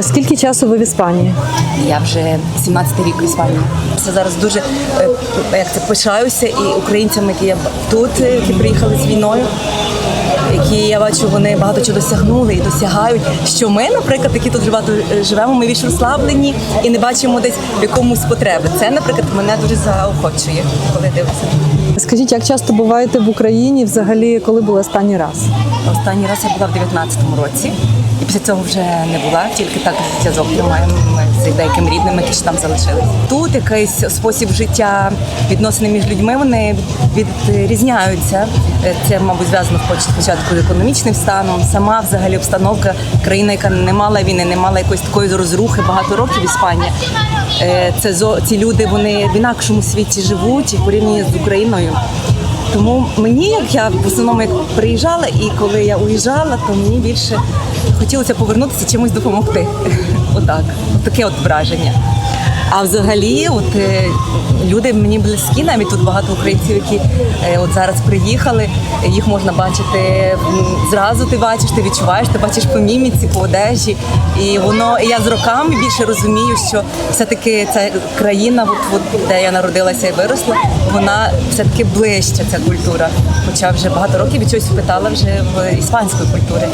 Скільки часу ви в Іспанії? Я вже 17 рік в Іспанії. Це зараз дуже е, як це пишаюся і українцями, які я тут, е, які приїхали з війною, які я бачу, вони багато чого досягнули і досягають. Що ми, наприклад, які тут багато е, живемо, ми більш розслаблені і не бачимо десь в якомусь потреби. Це, наприклад, мене дуже заохочує, коли дивлюся. Скажіть, як часто буваєте в Україні? Взагалі, коли були останній раз? Останній раз я була в 19-му році, і після цього вже не була, тільки так зв'язок тримаємо з деякими рідними, які ж там залишились. Тут якийсь спосіб життя, відносини між людьми вони відрізняються. Це, мабуть, зв'язано спочатку з економічним станом. Сама взагалі обстановка країна, яка не мала війни, не мала якоїсь такої розрухи багато років Іспанія. Е, Це ці люди вони в інакшому світі живуть і в порівнянні з Україною. Тому мені, як я в основному як приїжджала, і коли я уїжджала, то мені більше хотілося повернутися чимось допомогти. Отак, таке от враження. А взагалі, от е, люди мені близькі, навіть тут багато українців, які е, от зараз приїхали. Їх можна бачити зразу. Ти бачиш, ти відчуваєш, ти бачиш по міміці, по одежі. І воно я з роками більше розумію, що все-таки ця країна, от, от, де я народилася і виросла, вона все-таки ближча ця культура. Хоча вже багато років від чогось питала вже в іспанської культури.